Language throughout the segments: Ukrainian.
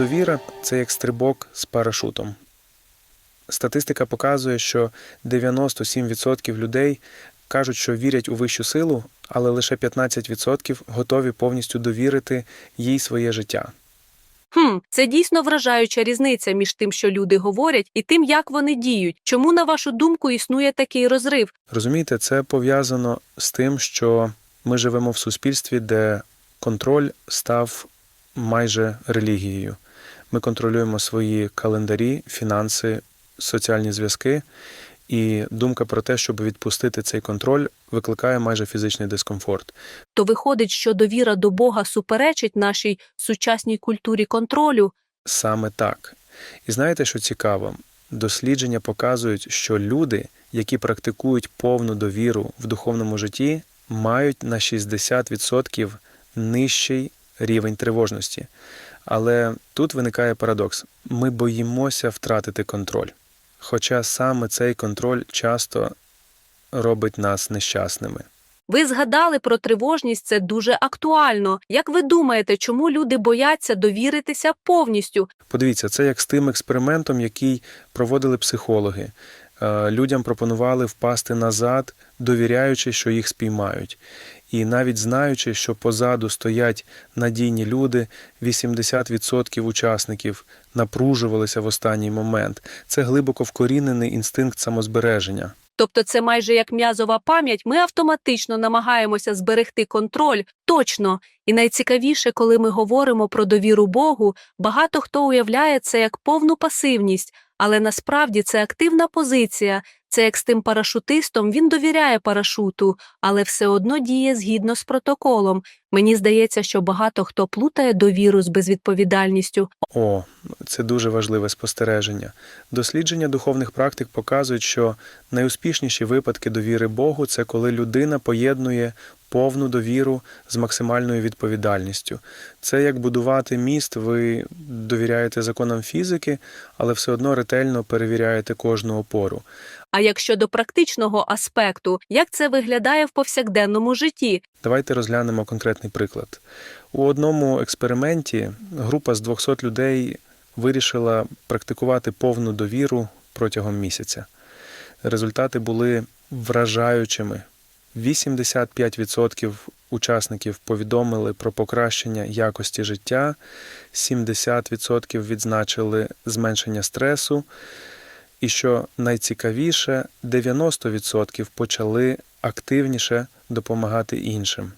Довіра це як стрибок з парашутом. Статистика показує, що 97% людей кажуть, що вірять у вищу силу, але лише 15% готові повністю довірити їй своє життя. Хм, це дійсно вражаюча різниця між тим, що люди говорять, і тим, як вони діють. Чому, на вашу думку, існує такий розрив? Розумієте, це пов'язано з тим, що ми живемо в суспільстві, де контроль став майже релігією. Ми контролюємо свої календарі, фінанси, соціальні зв'язки, і думка про те, щоб відпустити цей контроль, викликає майже фізичний дискомфорт. То виходить, що довіра до Бога суперечить нашій сучасній культурі контролю. Саме так. І знаєте, що цікаво? Дослідження показують, що люди, які практикують повну довіру в духовному житті, мають на 60% нижчий рівень тривожності. Але тут виникає парадокс: ми боїмося втратити контроль. Хоча саме цей контроль часто робить нас нещасними. Ви згадали про тривожність, це дуже актуально. Як ви думаєте, чому люди бояться довіритися повністю? Подивіться, це як з тим експериментом, який проводили психологи. Е, Людям пропонували впасти назад, довіряючи, що їх спіймають. І навіть знаючи, що позаду стоять надійні люди, 80% учасників напружувалися в останній момент. Це глибоко вкорінений інстинкт самозбереження. Тобто це майже як м'язова пам'ять, ми автоматично намагаємося зберегти контроль. Точно. І найцікавіше, коли ми говоримо про довіру Богу, багато хто уявляє це як повну пасивність, але насправді це активна позиція. Це як з тим парашутистом, він довіряє парашуту, але все одно діє згідно з протоколом. Мені здається, що багато хто плутає довіру з безвідповідальністю. О, це дуже важливе спостереження. Дослідження духовних практик показують, що найуспішніші випадки довіри Богу це коли людина поєднує повну довіру з максимальною відповідальністю. Це як будувати міст, ви довіряєте законам фізики, але все одно ретельно перевіряєте кожну опору. А якщо до практичного аспекту, як це виглядає в повсякденному житті? Давайте розглянемо конкретний приклад. У одному експерименті група з 200 людей вирішила практикувати повну довіру протягом місяця. Результати були вражаючими. 85% учасників повідомили про покращення якості життя, 70% відзначили зменшення стресу, і що найцікавіше, 90% почали активніше допомагати іншим.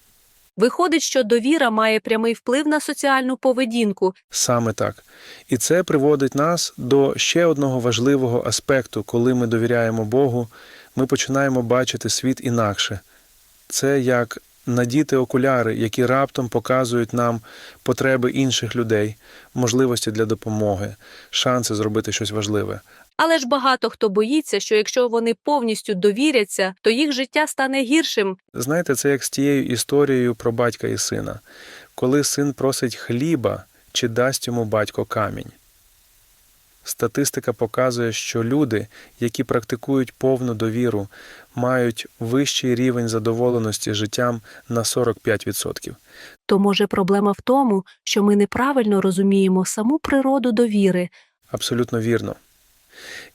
Виходить, що довіра має прямий вплив на соціальну поведінку. Саме так. І це приводить нас до ще одного важливого аспекту, коли ми довіряємо Богу, ми починаємо бачити світ інакше. Це як надіти окуляри, які раптом показують нам потреби інших людей, можливості для допомоги, шанси зробити щось важливе. Але ж багато хто боїться, що якщо вони повністю довіряться, то їх життя стане гіршим. Знаєте, це як з тією історією про батька і сина. Коли син просить хліба, чи дасть йому батько камінь. Статистика показує, що люди, які практикують повну довіру, мають вищий рівень задоволеності життям на 45%. То може проблема в тому, що ми неправильно розуміємо саму природу довіри. Абсолютно вірно.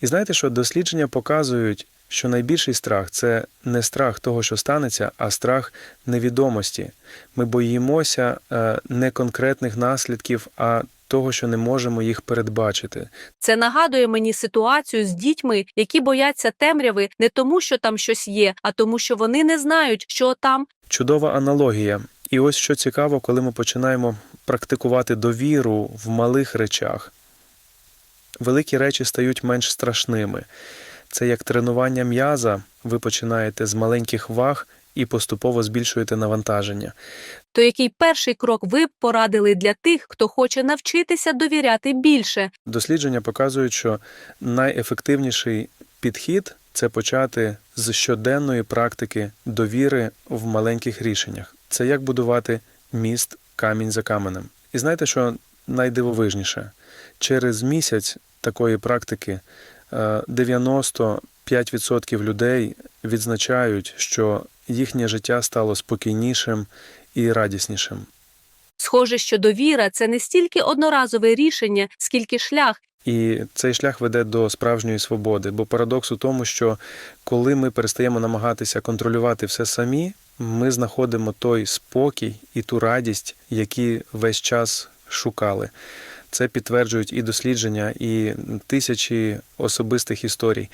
І знаєте, що дослідження показують, що найбільший страх це не страх того, що станеться, а страх невідомості. Ми боїмося е, не конкретних наслідків, а того, що не можемо їх передбачити. Це нагадує мені ситуацію з дітьми, які бояться темряви не тому, що там щось є, а тому, що вони не знають, що там. Чудова аналогія. І ось що цікаво, коли ми починаємо практикувати довіру в малих речах. Великі речі стають менш страшними. Це як тренування м'яза, ви починаєте з маленьких ваг і поступово збільшуєте навантаження. То який перший крок ви б порадили для тих, хто хоче навчитися довіряти більше? Дослідження показують, що найефективніший підхід це почати з щоденної практики довіри в маленьких рішеннях. Це як будувати міст камінь за каменем. І знаєте, що найдивовижніше? Через місяць такої практики е, 95% людей відзначають, що їхнє життя стало спокійнішим і радіснішим. Схоже, що довіра це не стільки одноразове рішення, скільки шлях, І цей шлях веде до справжньої свободи. Бо парадокс у тому, що коли ми перестаємо намагатися контролювати все самі, ми знаходимо той спокій і ту радість, які весь час шукали. Це підтверджують і дослідження, і тисячі особистих історій.